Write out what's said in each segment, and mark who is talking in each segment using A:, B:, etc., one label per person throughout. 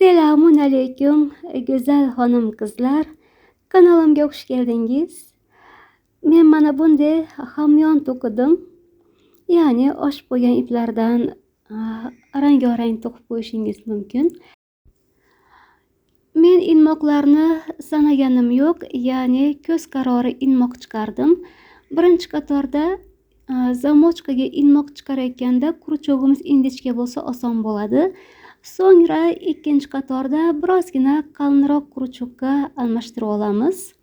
A: Assalomu alaykum e, go'zal xonim qizlar. Kanalimga xush keldingiz. Men mana bunday hamyon to'qidim. Ya'ni oshib bo'lgan iplardan e, rang-rang to'qib qo'yishingiz mumkin. Men ilmoqlarni sanaganim yo'q ya'ni ko'z qarori ilmoq chiqardim. Birinchi qatorda e, zamochkaga ilmoq chiqarayotganda kurchog'imiz ingichka bo'lsa oson bo'ladi. So'ngra ikkinchi qatorda birozgina qalinroq крючокка almashtirib olamiz.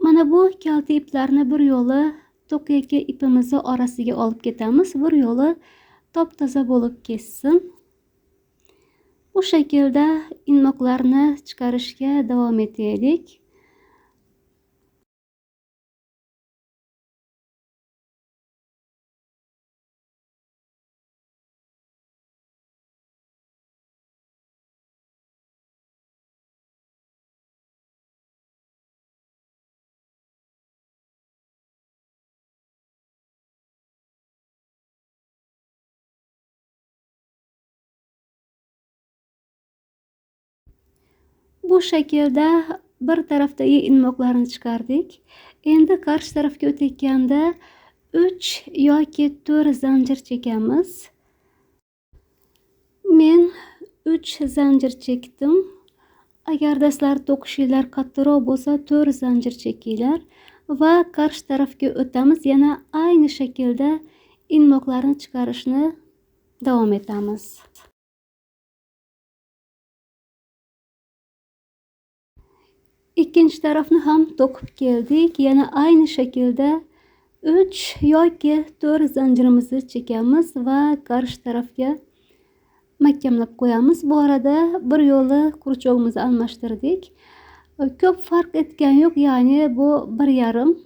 A: Mana bu kalta iplarni bir yo'li to'qiyotgan ipimizni orasiga olib ketamiz. Bir yo'li top toza bo'lib ketsin. Bu shaklda ilmoqlarni chiqarishga davom etaylik. Bu shaklda bir tarafdagi ilmoqlarni chiqardik endi qarshi tarafga o'tayotganda uch yoki to'rt zanjir chekamiz men uch zanjir chekdim agarda sizlar to'qishinglar qattiqroq bo'lsa to'rt zanjir chekinglar va qarshi tarafga o'tamiz yana ayni shaklda ilmoqlarni chiqarishni davom etamiz İkinci tarafını ham dokup geldik. Yana aynı şekilde 3 yoki 4 zincirimizni çekamiz va qarshi tarafga mahkamlab qo'yamiz. Bu arada bir yo'li kurchog'imizni almashtirdik. Ko'p farq etgan yo'q, ya'ni bu 1.5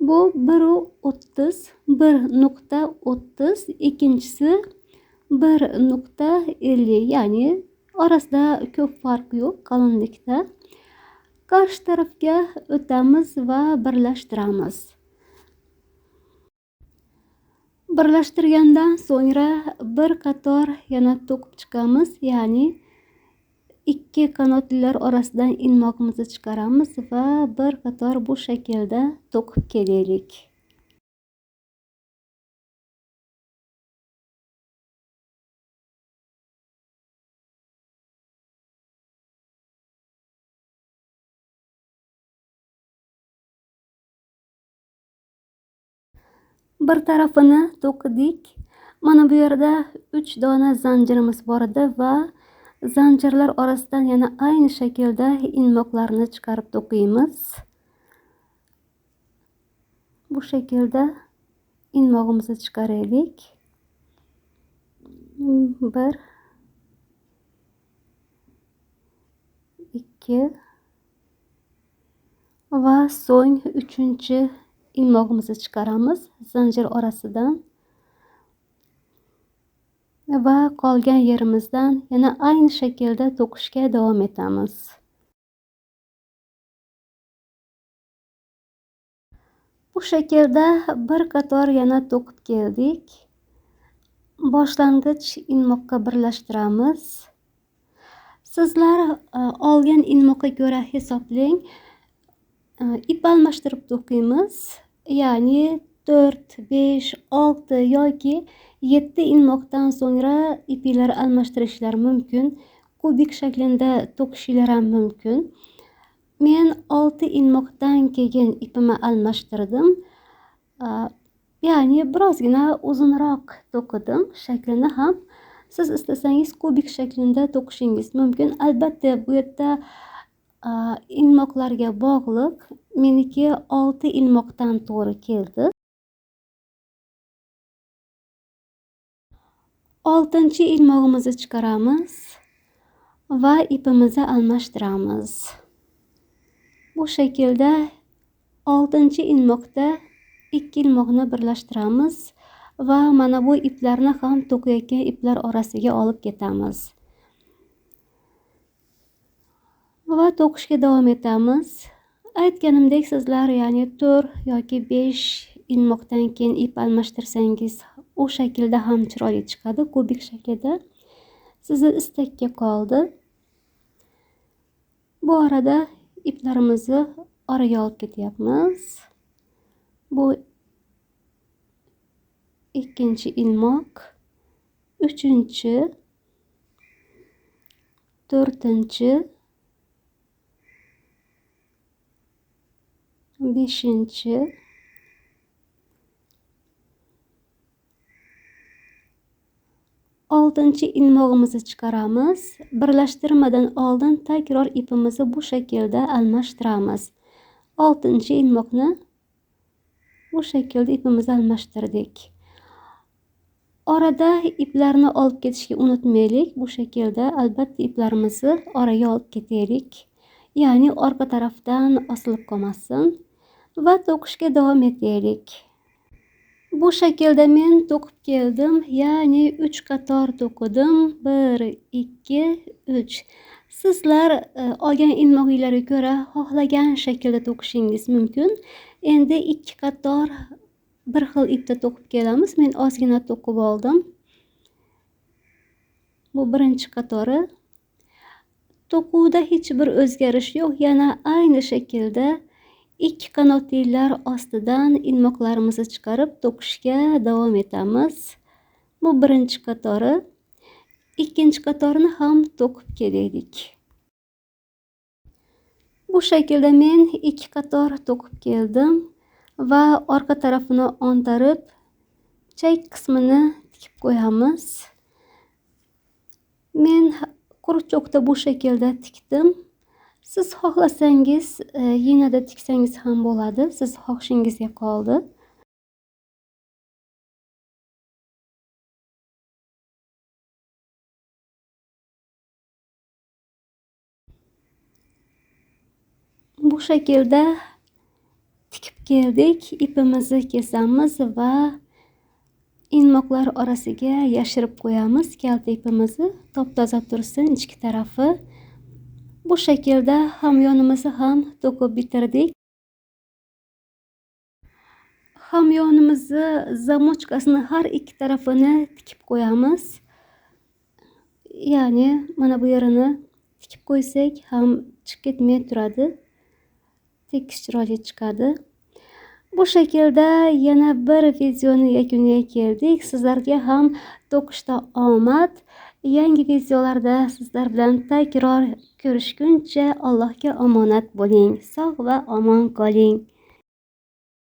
A: Bu bir 30, bir nokta 30, 1.30, 1.30, ikkinchisi 1.50, ya'ni orasida ko'p farq yo'q qalinlikda. Qarshi tarafga o'tamiz va birlashtiramiz. Birlashtirgandan so'ngra bir qator yana to'qib chiqamiz ya'ni ikki qanotlilar orasidan inmoqimizni chiqaramiz va bir qator bu shaklda to'qib kelaylik. Bir tarafini to'qidik mana bu yerda uch dona zanjirimiz bor edi va zanjirlar orasidan yana ayni shaklda ilmoqlarni chiqarib to'qiymiz bu shaklda ilmog'imizni chiqaraylik bir ikki va so'ng uchinchi ilmog'imizni chiqaramiz zanjir orasidan. Va qolgan yerimizdan yana ayni shaklda to'qishga davom etamiz. Bu shaklda bir qator yana to'qib keldik. Boshlang'ich ilmoqqa birlashtiramiz. Sizlar e, olgan ilmoqqa ko'ra hisoblang. E, ip almashtirib to'qiymiz. Ya'ni to'rt besh olti yoki yetti ilmoqdan so'ngra ipinglar almashtirishlari mumkin kubik shaklida to'qishinglar ham mumkin men olti ilmoqdan keyin ipimni almashtirdim ya'ni birozgina uzunroq to'qidim shaklini ham. Siz istasangiz kubik shaklida to'qishingiz mumkin albatta bu yerda ilmoqlarga bog'liq meniki olti ilmoqdan to'g'ri keldi oltinchi ilmog'imizni chiqaramiz va ipimizni almashtiramiz bu shaklda oltinchi ilmoqda ikki ilmoqni birlashtiramiz va mana bu iplarni ham to'qiyotgan iplar orasiga olib ketamiz va to'qishga davom etamiz. Aytganimdek sizlar ya'ni to'rt yoki besh ilmoqdan keyin ip almashtirsangiz u shaklda ham chiroyli chiqadi kubik shaklida. Sizni istakka qoldi. Bu orada iplarimizni oraga olib ketyapmiz. Bu ikkinchi ilmoq uchinchi to'rtinchi beshinchi oltinchi ilmog'imizni chiqaramiz birlashtirmadan oldin takror ipimizni bu shaklda almashtiramiz oltinchi ilmoqni bu shaklda ipimizni almashtirdik orada iplarni olib ketishga unutmaylik bu shaklda albatta iplarimizni oraga olib ketaylik ya'ni orqa tarafdan osilib qolmasin va to'qishga davom etaylik. Bu shaklda men to'qib keldim ya'ni uch qator to'qidim. Bir ikki uch. Sizlar e, olgan ilmoqinglarga ko'ra xohlagan shaklda to'qishingiz mumkin. Endi ikki qator bir xil ipda to'qib kelamiz. Men ozgina to'qib oldim. Bu birinchi qatori. To'quvda hech bir o'zgarish yo'q. Yana ayni shaklda ikki qanotlilar ostidan ilmoqlarimizni chiqarib to'qishga davom etamiz. Bu birinchi qatori. Ikkinchi qatorni ham to'qib kelaylik. Bu shaklda men ikki qator to'qib keldim va orqa tarafini o'ntarib chak qismini tikib qo'yamiz. Men quruchoqda bu shaklda tikdim. Siz xohlasangiz e, yenada tiksangiz ham bo'ladi. Siz xohishingizga qoldi. Bu shaklda tikib keldik ipimizni kesamiz va inmoqlar orasiga yashirib qo'yamiz. Kalta ipimizni top toza tursin ichki tarafi bu shaklda hamyonimizni ham to'qib bitirdik. Hamyonimizni zamochkasini har ikki tarafini tikib qo'yamiz ya'ni mana bu yerini tikib qo'ysak ham chiqib ketmay turadi. Tekis chiroyli chiqadi. Bu shaklda yana bir videoni yakuniga keldik. Sizlarga ham to'qishda omad yangi videolarda sizlar bilan takror ko'rishguncha allohga omonat bo'ling sog' va omon qoling.